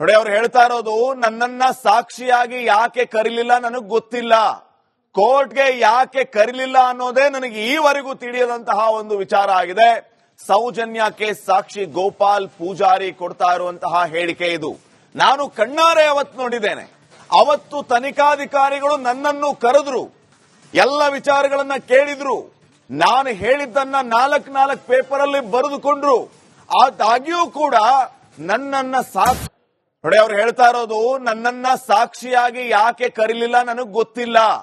ನೋಡಿ, ಅವ್ರು ಹೇಳ್ತಾ ಇರೋದು, ನನ್ನನ್ನ ಸಾಕ್ಷಿಯಾಗಿ ಯಾಕೆ ಕರೀಲಿಲ್ಲ ನನಗ್ ಗೊತ್ತಿಲ್ಲ. ಕೋರ್ಟ್ಗೆ ಯಾಕೆ ಕರೀಲಿಲ್ಲ ಅನ್ನೋದೇ ನನಗೆ ಈವರೆಗೂ ತಿಳಿಯದಂತಹ ಒಂದು ವಿಚಾರ ಆಗಿದೆ. ಸೌಜನ್ಯ ಕೇಸ್ ಸಾಕ್ಷಿ ಗೋಪಾಲ್ ಪೂಜಾರಿ ಕೊಡ್ತಾ ಇರುವಂತಹ ಹೇಳಿಕೆ ಇದು. ನಾನು ಕಣ್ಣಾರೆ ಅವತ್ತು ನೋಡಿದ್ದೇನೆ. ಅವತ್ತು ತನಿಖಾಧಿಕಾರಿಗಳು ನನ್ನನ್ನು ಕರೆದ್ರು. ಎಲ್ಲ ವಿಚಾರಗಳನ್ನ ಕೇಳಿದ್ರು. ನಾನು ಹೇಳಿದ್ದನ್ನ ನಾಲ್ಕ್ ನಾಲ್ಕು ಪೇಪರ್ ಅಲ್ಲಿ ಬರೆದುಕೊಂಡ್ರು. ಆದಾಗ್ಯೂ ಕೂಡ ನನ್ನನ್ನ ಸಾಕ್ಷಿ ನೋಡಿ, ಅವ್ರು ಹೇಳ್ತಾ ಇರೋದು, ನನ್ನನ್ನ ಸಾಕ್ಷಿಯಾಗಿ ಯಾಕೆ ಕರೀಲಿಲ್ಲ ನನಗ್ ಗೊತ್ತಿಲ್ಲ.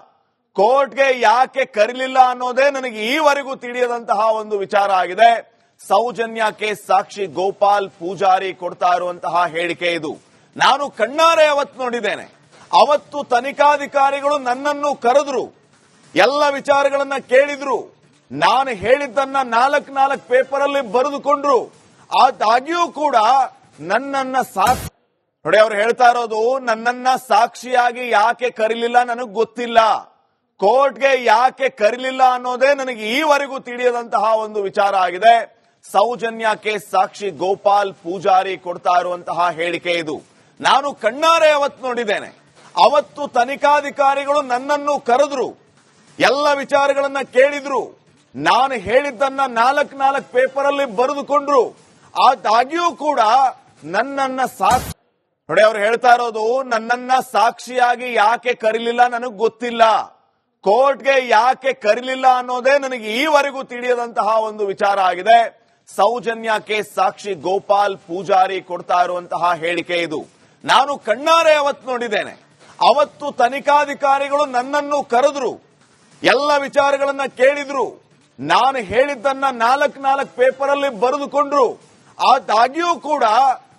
ಕೋರ್ಟ್ಗೆ ಯಾಕೆ ಕರೀಲಿಲ್ಲ ಅನ್ನೋದೇ ನನಗೆ ಈವರೆಗೂ ತಿಳಿಯದಂತಹ ಒಂದು ವಿಚಾರ ಆಗಿದೆ. ಸೌಜನ್ಯ ಕೇಸ್ ಸಾಕ್ಷಿ ಗೋಪಾಲ್ ಪೂಜಾರಿ ಕೊಡ್ತಾ ಇರುವಂತಹ ಹೇಳಿಕೆ ಇದು. ನಾನು ಕಣ್ಣಾರೆ ಅವತ್ತು ನೋಡಿದ್ದೇನೆ. ಅವತ್ತು ತನಿಖಾಧಿಕಾರಿಗಳು ನನ್ನನ್ನು ಕರೆದ್ರು. ಎಲ್ಲ ವಿಚಾರಗಳನ್ನ ಕೇಳಿದ್ರು. ನಾನು ಹೇಳಿದ್ದನ್ನ ನಾಲ್ಕ್ ನಾಲ್ಕು ಪೇಪರ್ ಅಲ್ಲಿ ಬರೆದುಕೊಂಡ್ರು. ಆದಾಗ್ಯೂ ಕೂಡ ನನ್ನನ್ನ ಸಾಕ್ಷಿ ನೋಡಿ, ಅವ್ರು ಹೇಳ್ತಾ ಇರೋದು, ನನ್ನನ್ನ ಸಾಕ್ಷಿಯಾಗಿ ಯಾಕೆ ಕರೀಲಿಲ್ಲ ನನಗ್ ಗೊತ್ತಿಲ್ಲ. ಕೋರ್ಟ್ಗೆ ಯಾಕೆ ಕರೀಲಿಲ್ಲ ಅನ್ನೋದೇ ನನಗೆ ಈವರೆಗೂ ತಿಳಿಯದಂತಹ ಒಂದು ವಿಚಾರ ಆಗಿದೆ. ಸೌಜನ್ಯ ಕೇಸ್ ಸಾಕ್ಷಿ ಗೋಪಾಲ್ ಪೂಜಾರಿ ಕೊಡ್ತಾ ಇರುವಂತಹ ಹೇಳಿಕೆ ಇದು. ನಾನು ಕಣ್ಣಾರೆ ಅವತ್ತು ನೋಡಿದ್ದೇನೆ. ಅವತ್ತು ತನಿಖಾಧಿಕಾರಿಗಳು ನನ್ನನ್ನು ಕರೆದ್ರು. ಎಲ್ಲ ವಿಚಾರಗಳನ್ನ ಕೇಳಿದ್ರು. ನಾನು ಹೇಳಿದ್ದನ್ನ ನಾಲ್ಕ್ ನಾಲ್ಕು ಪೇಪರ್ ಅಲ್ಲಿ ಬರೆದುಕೊಂಡ್ರು. ಆದಾಗ್ಯೂ ಕೂಡ ನನ್ನನ್ನ ಸಾಕ್ಷಿ ನೋಡಿ, ಅವ್ರು ಹೇಳ್ತಾ ಇರೋದು, ನನ್ನನ್ನ ಸಾಕ್ಷಿಯಾಗಿ ಯಾಕೆ ಕರೀಲಿಲ್ಲ ನನಗ್ ಗೊತ್ತಿಲ್ಲ. ಕೋರ್ಟ್ಗೆ ಯಾಕೆ ಕರೀಲಿಲ್ಲ ಅನ್ನೋದೇ ನನಗೆ ಈವರೆಗೂ ತಿಳಿಯದಂತಹ ಒಂದು ವಿಚಾರ ಆಗಿದೆ. ಸೌಜನ್ಯ ಕೇಸ್ ಸಾಕ್ಷಿ ಗೋಪಾಲ್ ಪೂಜಾರಿ ಕೊಡ್ತಾ ಇರುವಂತಹ ಹೇಳಿಕೆ ಇದು. ನಾನು ಕಣ್ಣಾರೆ ಅವತ್ತು ನೋಡಿದ್ದೇನೆ. ಅವತ್ತು ತನಿಖಾಧಿಕಾರಿಗಳು ನನ್ನನ್ನು ಕರೆದ್ರು. ಎಲ್ಲ ವಿಚಾರಗಳನ್ನ ಕೇಳಿದ್ರು. ನಾನು ಹೇಳಿದ್ದನ್ನ ನಾಲ್ಕ್ ನಾಲ್ಕು ಪೇಪರ್ ಅಲ್ಲಿ ಬರೆದುಕೊಂಡ್ರು. ಆದಾಗ್ಯೂ ಕೂಡ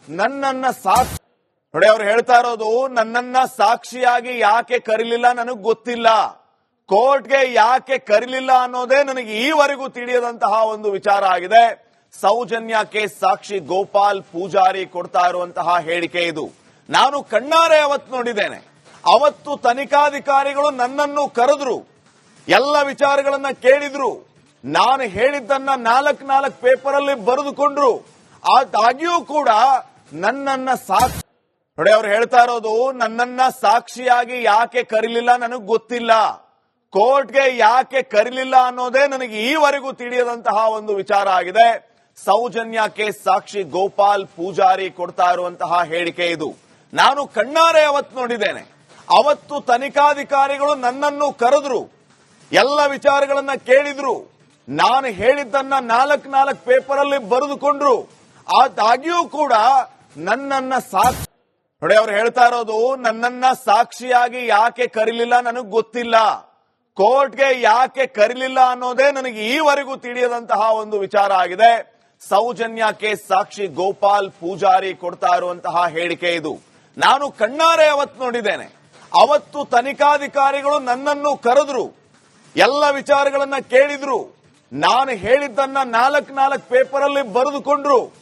ನನ್ನನ್ನ ಸಾಕ್ಷಿ ನೋಡಿ, ಅವ್ರು ಹೇಳ್ತಾ ಇರೋದು, ನನ್ನನ್ನ ಸಾಕ್ಷಿಯಾಗಿ ಯಾಕೆ ಕರೀಲಿಲ್ಲ ನನಗ್ ಗೊತ್ತಿಲ್ಲ. ಕೋರ್ಟ್ಗೆ ಯಾಕೆ ಕರೀಲಿಲ್ಲ ಅನ್ನೋದೇ ನನಗೆ ಈವರೆಗೂ ತಿಳಿಯದಂತಹ ಒಂದು ವಿಚಾರ ಆಗಿದೆ. ಸೌಜನ್ಯ ಕೇಸ್ ಸಾಕ್ಷಿ ಗೋಪಾಲ್ ಪೂಜಾರಿ ಕೊಡ್ತಾ ಇರುವಂತಹ ಹೇಳಿಕೆ ಇದು. ನಾನು ಕಣ್ಣಾರೆ ಅವತ್ತು ನೋಡಿದ್ದೇನೆ. ಅವತ್ತು ತನಿಖಾಧಿಕಾರಿಗಳು ನನ್ನನ್ನು ಕರೆದ್ರು. ಎಲ್ಲ ವಿಚಾರಗಳನ್ನ ಕೇಳಿದ್ರು. ನಾನು ಹೇಳಿದ್ದನ್ನ ನಾಲ್ಕ್ ನಾಲ್ಕು ಪೇಪರ್ ಅಲ್ಲಿ ಬರೆದುಕೊಂಡ್ರು. ಆದಾಗ್ಯೂ ಕೂಡ ನನ್ನನ್ನ ಸಾಕ್ಷಿ ನೋಡಿ, ಅವ್ರು ಹೇಳ್ತಾ ಇರೋದು, ನನ್ನನ್ನ ಸಾಕ್ಷಿಯಾಗಿ ಯಾಕೆ ಕರೀಲಿಲ್ಲ ನನಗ್ ಗೊತ್ತಿಲ್ಲ. ಕೋರ್ಟ್ಗೆ ಯಾಕೆ ಕರೀಲಿಲ್ಲ ಅನ್ನೋದೇ ನನಗೆ ಈವರೆಗೂ ತಿಳಿಯದಂತಹ ಒಂದು ವಿಚಾರ ಆಗಿದೆ. ಸೌಜನ್ಯ ಕೇಸ್ ಸಾಕ್ಷಿ ಗೋಪಾಲ್ ಪೂಜಾರಿ ಕೊಡ್ತಾ ಇರುವಂತಹ ಹೇಳಿಕೆ ಇದು. ನಾನು ಕಣ್ಣಾರೆ ಅವತ್ತು ನೋಡಿದ್ದೇನೆ. ಅವತ್ತು ತನಿಖಾಧಿಕಾರಿಗಳು ನನ್ನನ್ನು ಕರೆದ್ರು. ಎಲ್ಲ ವಿಚಾರಗಳನ್ನ ಕೇಳಿದ್ರು. ನಾನು ಹೇಳಿದ್ದನ್ನ ನಾಲ್ಕ್ ನಾಲ್ಕು ಪೇಪರ್ ಅಲ್ಲಿ ಬರೆದುಕೊಂಡ್ರು. ಆದಾಗ್ಯೂ ಕೂಡ ನನ್ನನ್ನ ಸಾಕ್ಷಿ ನೋಡಿ, ಅವ್ರು ಹೇಳ್ತಾ ಇರೋದು, ನನ್ನನ್ನ ಸಾಕ್ಷಿಯಾಗಿ ಯಾಕೆ ಕರೀಲಿಲ್ಲ ನನಗ್ ಗೊತ್ತಿಲ್ಲ. ಕೋರ್ಟ್ಗೆ ಯಾಕೆ ಕರೀಲಿಲ್ಲ ಅನ್ನೋದೇ ನನಗೆ ಈವರೆಗೂ ತಿಳಿಯದಂತಹ ಒಂದು ವಿಚಾರ ಆಗಿದೆ. ಸೌಜನ್ಯ ಕೇಸ್ ಸಾಕ್ಷಿ ಗೋಪಾಲ್ ಪೂಜಾರಿ ಕೊಡ್ತಾ ಇರುವಂತಹ ಹೇಳಿಕೆ ಇದು. ನಾನು ಕಣ್ಣಾರೆ ಅವತ್ತು ನೋಡಿದ್ದೇನೆ. ಅವತ್ತು ತನಿಖಾಧಿಕಾರಿಗಳು ನನ್ನನ್ನು ಕರೆದ್ರು. ಎಲ್ಲ ವಿಚಾರಗಳನ್ನ ಕೇಳಿದ್ರು. ನಾನು ಹೇಳಿದ್ದನ್ನ ನಾಲ್ಕ್ ನಾಲ್ಕು ಪೇಪರ್ ಅಲ್ಲಿ ಬರೆದುಕೊಂಡ್ರು.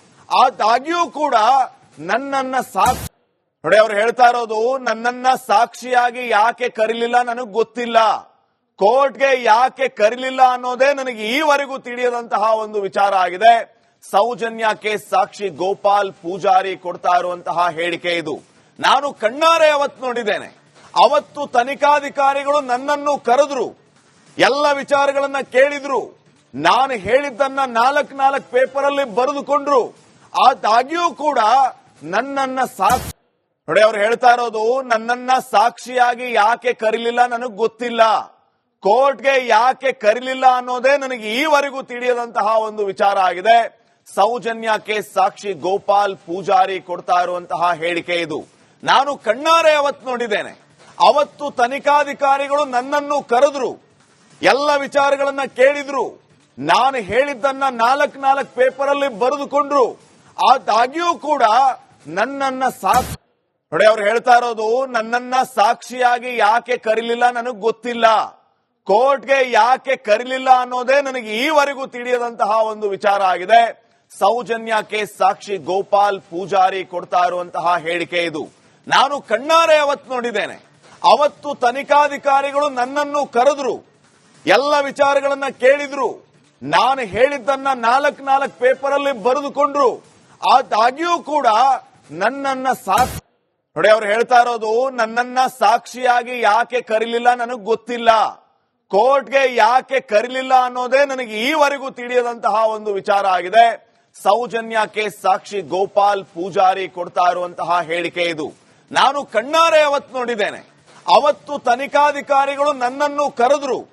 ಆದಾಗ್ಯೂ ಕೂಡ ನನ್ನನ್ನ ಸಾಕ್ಷಿ ನೋಡಿ, ಅವ್ರು ಹೇಳ್ತಾ ಇರೋದು, ನನ್ನನ್ನ ಸಾಕ್ಷಿಯಾಗಿ ಯಾಕೆ ಕರೀಲಿಲ್ಲ ನನಗ್ ಗೊತ್ತಿಲ್ಲ. ಕೋರ್ಟ್ಗೆ ಯಾಕೆ ಕರೀಲಿಲ್ಲ ಅನ್ನೋದೇ ನನಗೆ ಈವರೆಗೂ ತಿಳಿಯದಂತಹ ಒಂದು ವಿಚಾರ ಆಗಿದೆ. ಸೌಜನ್ಯ ಕೇಸ್ ಸಾಕ್ಷಿ ಗೋಪಾಲ್ ಪೂಜಾರಿ ಕೊಡ್ತಾ ಇರುವಂತಹ ಹೇಳಿಕೆ ಇದು. ನಾನು ಕಣ್ಣಾರೆ ಅವತ್ತು ನೋಡಿದ್ದೇನೆ. ಅವತ್ತು ತನಿಖಾಧಿಕಾರಿಗಳು ನನ್ನನ್ನು ಕರೆದ್ರು. ಎಲ್ಲ ವಿಚಾರಗಳನ್ನ ಕೇಳಿದ್ರು. ನಾನು ಹೇಳಿದ್ದನ್ನ ನಾಲ್ಕ್ ನಾಲ್ಕು ಪೇಪರ್ ಅಲ್ಲಿ ಬರೆದುಕೊಂಡ್ರು. ಆದಾಗ್ಯೂ ಕೂಡ ನನ್ನನ್ನ ಸಾಕ್ಷಿ ನೋಡಿ, ಅವ್ರು ಹೇಳ್ತಾ ಇರೋದು, ನನ್ನನ್ನ ಸಾಕ್ಷಿಯಾಗಿ ಯಾಕೆ ಕರೀಲಿಲ್ಲ ನನಗ್ ಗೊತ್ತಿಲ್ಲ. ಕೋರ್ಟ್ಗೆ ಯಾಕೆ ಕರೀಲಿಲ್ಲ ಅನ್ನೋದೇ ನನಗೆ ಈವರೆಗೂ ತಿಳಿಯದಂತಹ ಒಂದು ವಿಚಾರ ಆಗಿದೆ. ಸೌಜನ್ಯ ಕೇಸ್ ಸಾಕ್ಷಿ ಗೋಪಾಲ್ ಪೂಜಾರಿ ಕೊಡ್ತಾ ಇರುವಂತಹ ಹೇಳಿಕೆ ಇದು. ನಾನು ಕಣ್ಣಾರೆ ಅವತ್ತು ನೋಡಿದ್ದೇನೆ. ಅವತ್ತು ತನಿಖಾಧಿಕಾರಿಗಳು ನನ್ನನ್ನು ಕರೆದ್ರು. ಎಲ್ಲ ವಿಚಾರಗಳನ್ನ ಕೇಳಿದ್ರು. ನಾನು ಹೇಳಿದ್ದನ್ನ ನಾಲ್ಕ್ ನಾಲ್ಕು ಪೇಪರ್ ಅಲ್ಲಿ ಬರೆದುಕೊಂಡ್ರು. ಆದಾಗ್ಯೂ ಕೂಡ ನನ್ನನ್ನ ಸಾಕ್ಷಿ ನೋಡಿ, ಅವ್ರು ಹೇಳ್ತಾ ಇರೋದು, ನನ್ನನ್ನ ಸಾಕ್ಷಿಯಾಗಿ ಯಾಕೆ ಕರೀಲಿಲ್ಲ ನನಗ್ ಗೊತ್ತಿಲ್ಲ. ಕೋರ್ಟ್ಗೆ ಯಾಕೆ ಕರೀಲಿಲ್ಲ ಅನ್ನೋದೇ ನನಗೆ ಈವರೆಗೂ ತಿಳಿಯದಂತಹ ಒಂದು ವಿಚಾರ ಆಗಿದೆ. ಸೌಜನ್ಯ ಕೇಸ್ ಸಾಕ್ಷಿ ಗೋಪಾಲ್ ಪೂಜಾರಿ ಕೊಡ್ತಾ ಇರುವಂತಹ ಹೇಳಿಕೆ ಇದು. ನಾನು ಕಣ್ಣಾರೆ ಅವತ್ತು ನೋಡಿದ್ದೇನೆ. ಅವತ್ತು ತನಿಖಾಧಿಕಾರಿಗಳು ನನ್ನನ್ನು ಕರೆದ್ರು. ಎಲ್ಲ ವಿಚಾರಗಳನ್ನ ಕೇಳಿದ್ರು. ನಾನು ಹೇಳಿದ್ದನ್ನ ನಾಲ್ಕ್ ನಾಲ್ಕು ಪೇಪರ್ ಅಲ್ಲಿ ಬರೆದುಕೊಂಡ್ರು. ಆದಾಗ್ಯೂ ಕೂಡ ನನ್ನನ್ನ ಸಾಕ್ಷಿ ನೋಡಿ, ಅವ್ರು ಹೇಳ್ತಾ ಇರೋದು, ನನ್ನನ್ನ ಸಾಕ್ಷಿಯಾಗಿ ಯಾಕೆ ಕರೀಲಿಲ್ಲ ನನಗ್ ಗೊತ್ತಿಲ್ಲ. ಕೋರ್ಟ್ಗೆ ಯಾಕೆ ಕರೀಲಿಲ್ಲ ಅನ್ನೋದೇ ನನಗೆ ಈವರೆಗೂ ತಿಳಿಯದಂತಹ ಒಂದು ವಿಚಾರ ಆಗಿದೆ. ಸೌಜನ್ಯ ಕೇಸ್ ಸಾಕ್ಷಿ ಗೋಪಾಲ್ ಪೂಜಾರಿ ಕೊಡ್ತಾ ಇರುವಂತಹ ಹೇಳಿಕೆ ಇದು. ನಾನು ಕಣ್ಣಾರೆ ಅವತ್ತು ನೋಡಿದ್ದೇನೆ. ಅವತ್ತು ತನಿಖಾಧಿಕಾರಿಗಳು ನನ್ನನ್ನು ಕರೆದ್ರು.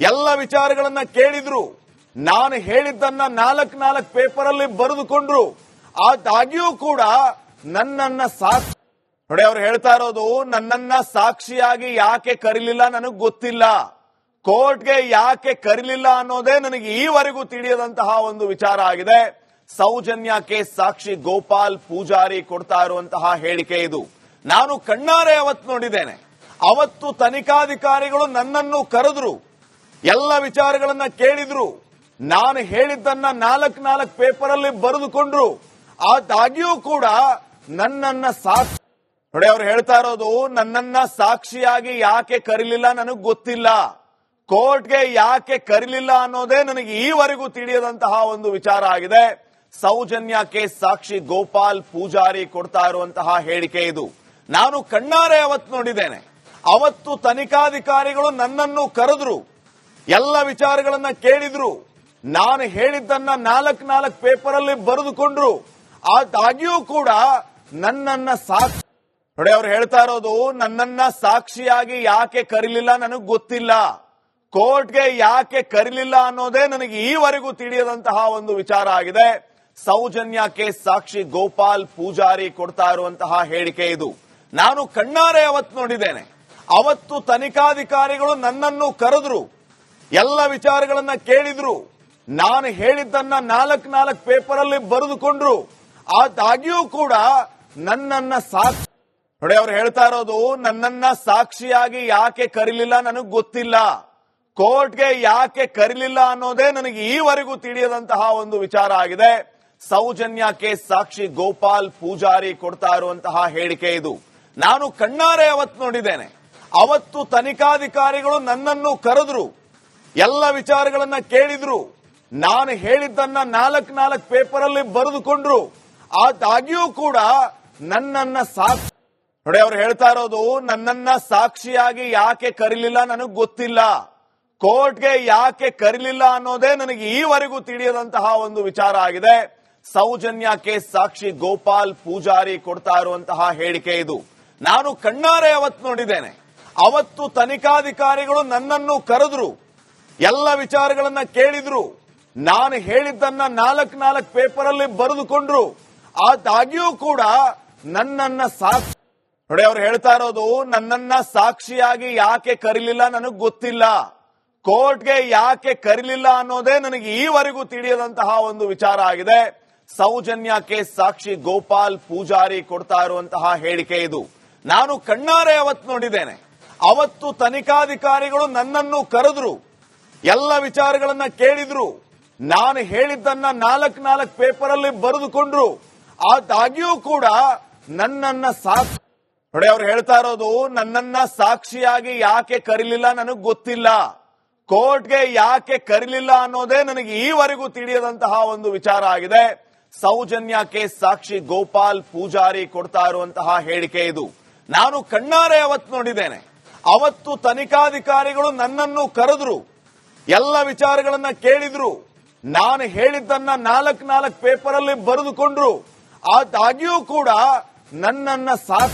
ಎಲ್ಲ ವಿಚಾರಗಳನ್ನ ಕೇಳಿದ್ರು. ನಾನು ಹೇಳಿದ್ದನ್ನ ನಾಲ್ಕ್ ನಾಲ್ಕು ಪೇಪರ್ ಅಲ್ಲಿ ಬರೆದುಕೊಂಡ್ರು. ಆದಾಗ್ಯೂ ಕೂಡ ನನ್ನನ್ನ ಸಾಕ್ಷಿ ನೋಡಿ, ಅವ್ರು ಹೇಳ್ತಾ ಇರೋದು, ನನ್ನನ್ನ ಸಾಕ್ಷಿಯಾಗಿ ಯಾಕೆ ಕರೀಲಿಲ್ಲ ನನಗೆ ಗೊತ್ತಿಲ್ಲ. ಕೋರ್ಟ್ಗೆ ಯಾಕೆ ಕರೀಲಿಲ್ಲ ಅನ್ನೋದೇ ನನಗೆ ಈವರೆಗೂ ತಿಳಿಯದಂತಹ ಒಂದು ವಿಚಾರ ಆಗಿದೆ. ಸೌಜನ್ಯ ಕೇಸ್ ಸಾಕ್ಷಿ ಗೋಪಾಲ್ ಪೂಜಾರಿ ಕೊಡ್ತಾ ಇರುವಂತಹ ಹೇಳಿಕೆ ಇದು. ನಾನು ಕಣ್ಣಾರೆ ಅವತ್ತು ನೋಡಿದ್ದೇನೆ. ಅವತ್ತು ತನಿಖಾಧಿಕಾರಿಗಳು ನನ್ನನ್ನು ಕರೆದ್ರು. ಎಲ್ಲ ವಿಚಾರಗಳನ್ನ ಕೇಳಿದ್ರು. ನಾನು ಹೇಳಿದ್ದನ್ನ ನಾಲ್ಕ್ ನಾಲ್ಕು ಪೇಪರ್ ಅಲ್ಲಿ ಬರೆದುಕೊಂಡ್ರು. ಆದಾಗ್ಯೂ ಕೂಡ ನನ್ನನ್ನ ಸಾಕ್ಷಿ ನೋಡಿ, ಅವ್ರು ಹೇಳ್ತಾ ಇರೋದು, ನನ್ನನ್ನ ಸಾಕ್ಷಿಯಾಗಿ ಯಾಕೆ ಕರೀಲಿಲ್ಲ ನನಗ್ ಗೊತ್ತಿಲ್ಲ. ಕೋರ್ಟ್ಗೆ ಯಾಕೆ ಕರೀಲಿಲ್ಲ ಅನ್ನೋದೇ ನನಗೆ ಈವರೆಗೂ ತಿಳಿಯದಂತಹ ಒಂದು ವಿಚಾರ ಆಗಿದೆ. ಸೌಜನ್ಯ ಕೇಸ್ ಸಾಕ್ಷಿ ಗೋಪಾಲ್ ಪೂಜಾರಿ ಕೊಡ್ತಾ ಇರುವಂತಹ ಹೇಳಿಕೆ ಇದು. ನಾನು ಕಣ್ಣಾರೆ ಅವತ್ತು ನೋಡಿದ್ದೇನೆ. ಅವತ್ತು ತನಿಖಾಧಿಕಾರಿಗಳು ನನ್ನನ್ನು ಕರೆದ್ರು. ಎಲ್ಲ ವಿಚಾರಗಳನ್ನ ಕೇಳಿದ್ರು. ನಾನು ಹೇಳಿದ್ದನ್ನ ನಾಲ್ಕ್ ನಾಲ್ಕು ಪೇಪರ್ ಅಲ್ಲಿ ಬರೆದುಕೊಂಡ್ರು. ಆದಾಗ್ಯೂ ಕೂಡ ನನ್ನನ್ನ ಸಾಕ್ಷಿ ನೋಡಿ, ಅವ್ರು ಹೇಳ್ತಾ ಇರೋದು, ನನ್ನನ್ನ ಸಾಕ್ಷಿಯಾಗಿ ಯಾಕೆ ಕರೀಲಿಲ್ಲ ನನಗ್ ಗೊತ್ತಿಲ್ಲ. ಕೋರ್ಟ್ಗೆ ಯಾಕೆ ಕರೀಲಿಲ್ಲ ಅನ್ನೋದೇ ನನಗೆ ಈವರೆಗೂ ತಿಳಿಯದಂತಹ ಒಂದು ವಿಚಾರ ಆಗಿದೆ. ಸೌಜನ್ಯ ಕೇಸ್ ಸಾಕ್ಷಿ ಗೋಪಾಲ್ ಪೂಜಾರಿ ಕೊಡ್ತಾ ಇರುವಂತಹ ಹೇಳಿಕೆ ಇದು. ನಾನು ಕಣ್ಣಾರೆ ಅವತ್ತು ನೋಡಿದ್ದೇನೆ. ಅವತ್ತು ತನಿಖಾಧಿಕಾರಿಗಳು ನನ್ನನ್ನು ಕರೆದ್ರು. ಎಲ್ಲ ವಿಚಾರಗಳನ್ನ ಕೇಳಿದ್ರು. ನಾನು ಹೇಳಿದ್ದನ್ನ ನಾಲ್ಕ್ ನಾಲ್ಕು ಪೇಪರ್ ಅಲ್ಲಿ ಬರೆದುಕೊಂಡ್ರು. ಆದಾಗ್ಯೂ ಕೂಡ ನನ್ನನ್ನ ಸಾಕ್ಷಿ ನೋಡಿ, ಅವ್ರು ಹೇಳ್ತಾ ಇರೋದು, ನನ್ನನ್ನ ಸಾಕ್ಷಿಯಾಗಿ ಯಾಕೆ ಕರೀಲಿಲ್ಲ ನನಗೆ ಗೊತ್ತಿಲ್ಲ. ಕೋರ್ಟ್ಗೆ ಯಾಕೆ ಕರೀಲಿಲ್ಲ ಅನ್ನೋದೇ ನನಗೆ ಈವರೆಗೂ ತಿಳಿಯದಂತಹ ಒಂದು ವಿಚಾರ ಆಗಿದೆ. ಸೌಜನ್ಯ ಕೇಸ್ ಸಾಕ್ಷಿ ಗೋಪಾಲ್ ಪೂಜಾರಿ ಕೊಡ್ತಾ ಇರುವಂತಹ ಹೇಳಿಕೆ ಇದು. ನಾನು ಕಣ್ಣಾರೆ ಅವತ್ತು ನೋಡಿದ್ದೇನೆ. ಅವತ್ತು ತನಿಖಾಧಿಕಾರಿಗಳು ನನ್ನನ್ನು ಕರೆದ್ರು. ಎಲ್ಲ ವಿಚಾರಗಳನ್ನ ಕೇಳಿದ್ರು. ನಾನು ಹೇಳಿದ್ದನ್ನ ನಾಲ್ಕ್ ನಾಲ್ಕು ಪೇಪರ್ ಅಲ್ಲಿ ಬರೆದುಕೊಂಡ್ರು. ಆದಾಗ್ಯೂ ಕೂಡ ನನ್ನನ್ನ ಸಾಕ್ಷಿ ನೋಡಿ, ಅವ್ರು ಹೇಳ್ತಾ ಇರೋದು, ನನ್ನನ್ನ ಸಾಕ್ಷಿಯಾಗಿ ಯಾಕೆ ಕರೀಲಿಲ್ಲ ನನಗ್ ಗೊತ್ತಿಲ್ಲ. ಕೋರ್ಟ್ಗೆ ಯಾಕೆ ಕರೀಲಿಲ್ಲ ಅನ್ನೋದೇ ನನಗೆ ಈವರೆಗೂ ತಿಳಿಯದಂತಹ ಒಂದು ವಿಚಾರ ಆಗಿದೆ. ಸೌಜನ್ಯ ಕೇಸ್ ಸಾಕ್ಷಿ ಗೋಪಾಲ್ ಪೂಜಾರಿ ಕೊಡ್ತಾ ಇರುವಂತಹ ಹೇಳಿಕೆ ಇದು. ನಾನು ಕಣ್ಣಾರೆ ಅವತ್ತು ನೋಡಿದ್ದೇನೆ. ಅವತ್ತು ತನಿಖಾಧಿಕಾರಿಗಳು ನನ್ನನ್ನು ಕರೆದ್ರು. ಎಲ್ಲ ವಿಚಾರಗಳನ್ನ ಕೇಳಿದ್ರು. ನಾನು ಹೇಳಿದ್ದನ್ನ ನಾಲ್ಕ್ ನಾಲ್ಕು ಪೇಪರ್ ಅಲ್ಲಿ ಬರೆದುಕೊಂಡ್ರು. ಆದಾಗ್ಯೂ ಕೂಡ ನನ್ನನ್ನ ಸಾಕ್ಷಿ ನೋಡಿ, ಅವ್ರು ಹೇಳ್ತಾ ಇರೋದು, ನನ್ನನ್ನ ಸಾಕ್ಷಿಯಾಗಿ ಯಾಕೆ ಕರೀಲಿಲ್ಲ ನನಗ್ ಗೊತ್ತಿಲ್ಲ. ಕೋರ್ಟ್ಗೆ ಯಾಕೆ ಕರೀಲಿಲ್ಲ ಅನ್ನೋದೇ ನನಗೆ ಈವರೆಗೂ ತಿಳಿಯದಂತಹ ಒಂದು ವಿಚಾರ ಆಗಿದೆ. ಸೌಜನ್ಯ ಕೇಸ್ ಸಾಕ್ಷಿ ಗೋಪಾಲ್ ಪೂಜಾರಿ ಕೊಡ್ತಾ ಇರುವಂತಹ ಹೇಳಿಕೆ ಇದು. ನಾನು ಕಣ್ಣಾರೆ ಅವತ್ತು ನೋಡಿದ್ದೇನೆ. ಅವತ್ತು ತನಿಖಾಧಿಕಾರಿಗಳು ನನ್ನನ್ನು ಕರೆದ್ರು. ಎಲ್ಲ ವಿಚಾರಗಳನ್ನ ಕೇಳಿದ್ರು. ನಾನು ಹೇಳಿದ್ದನ್ನ ನಾಲ್ಕ್ ನಾಲ್ಕು ಪೇಪರ್ ಅಲ್ಲಿ ಬರೆದುಕೊಂಡ್ರು. ಆದಾಗ್ಯೂ ಕೂಡ ನನ್ನನ್ನ ಸಾಕ್ಷಿ ನೋಡಿ ಅವ್ರು ಹೇಳ್ತಾ ಇರೋದು, ನನ್ನನ್ನ ಸಾಕ್ಷಿಯಾಗಿ ಯಾಕೆ ಕರೀಲಿಲ್ಲ ನನಗೆ ಗೊತ್ತಿಲ್ಲ. ಕೋರ್ಟ್ಗೆ ಯಾಕೆ ಕರೀಲಿಲ್ಲ ಅನ್ನೋದೇ ನನಗೆ ಈವರೆಗೂ ತಿಳಿಯದಂತಹ ಒಂದು ವಿಚಾರ ಆಗಿದೆ. ಸೌಜನ್ಯ ಕೇಸ್ ಸಾಕ್ಷಿ ಗೋಪಾಲ್ ಪೂಜಾರಿ ಕೊಡ್ತಾ ಇರುವಂತಹ ಹೇಳಿಕೆ ಇದು. ನಾನು ಕಣ್ಣಾರೆ ಅವತ್ತು ನೋಡಿದ್ದೇನೆ. ಅವತ್ತು ತನಿಖಾಧಿಕಾರಿಗಳು ನನ್ನನ್ನು ಕರೆದ್ರು. ಎಲ್ಲ ವಿಚಾರಗಳನ್ನ ಕೇಳಿದ್ರು. ನಾನು ಹೇಳಿದ್ದನ್ನ ನಾಲ್ಕ್ ನಾಲ್ಕು ಪೇಪರ್ ಅಲ್ಲಿ ಬರೆದುಕೊಂಡ್ರು. ಆದಾಗ್ಯೂ ಕೂಡ ನನ್ನನ್ನ ಸಾಕ್ಷಿ